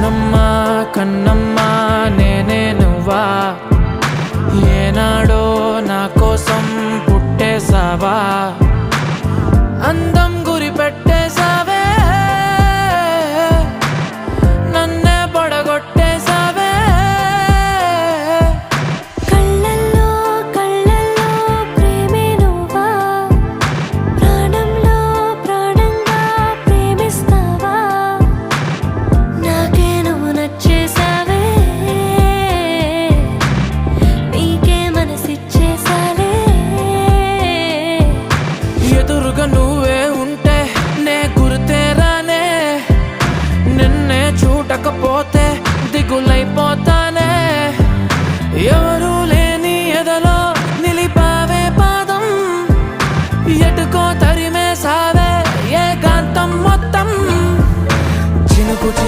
కన్నమ్మా కన్నమ్మా నేనే నువ్వా? ఏనాడో నా కోసం పుట్టేసావా అంద లేకపోతే దిగులైపోతానే. ఎవరు లేని ఎదలో నిలిపావే పాదం. ఎటుకో తరిమే సావే